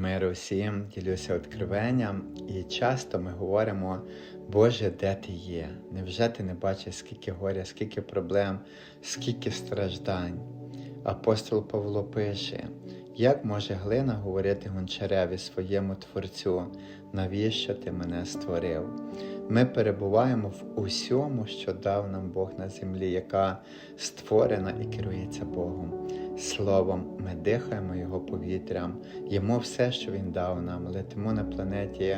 Миру всім, ділюся відкривенням, і часто ми говоримо, Боже, де ти є? Невже ти не бачиш, скільки горя, скільки проблем, скільки страждань? Апостол Павло пише, як може глина говорити гончареві своєму творцю, навіщо ти мене створив? Ми перебуваємо в усьому, що дав нам Бог на землі, яка створена і керується Богом. Словом, ми дихаємо Його повітрям, їмо все, що Він дав нам, летимо на планеті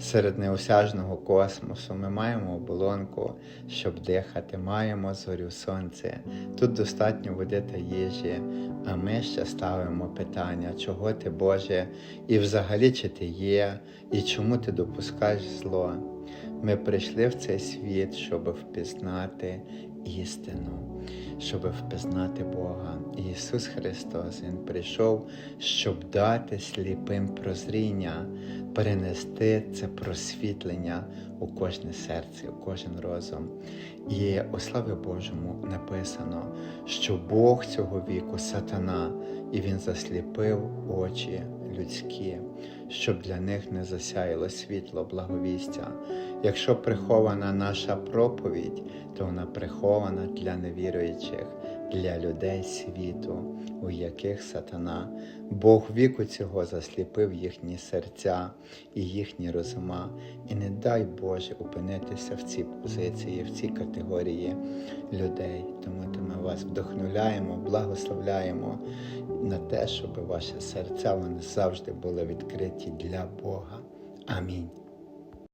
серед неосяжного космосу. Ми маємо оболонку, щоб дихати, маємо зорю сонце. Тут достатньо води та їжі, а ми ще ставимо питання, чого ти, Боже, і взагалі чи ти є, і чому ти допускаєш зло. Ми прийшли в цей світ, щоб впізнати істину, щоб впізнати Бога. Ісус Христос Він прийшов, щоб дати сліпим прозріння, перенести це просвітлення у кожне серце, у кожен розум. І у славі Божому написано, що Бог цього віку сатана, і Він засліпив очі людські, щоб для них не засяяло світло благовістя. Якщо прихована наша проповідь, то вона прихована для невіруючих, для людей світу, у яких сатана, Бог віку цього засліпив їхні серця і їхні розума. І не дай Боже опинитися в цій позиції, в цій категорії людей. Тому то ми вас вдохновляємо, благословляємо на те, щоб ваші серця вони завжди були відкриті для Бога. Амінь.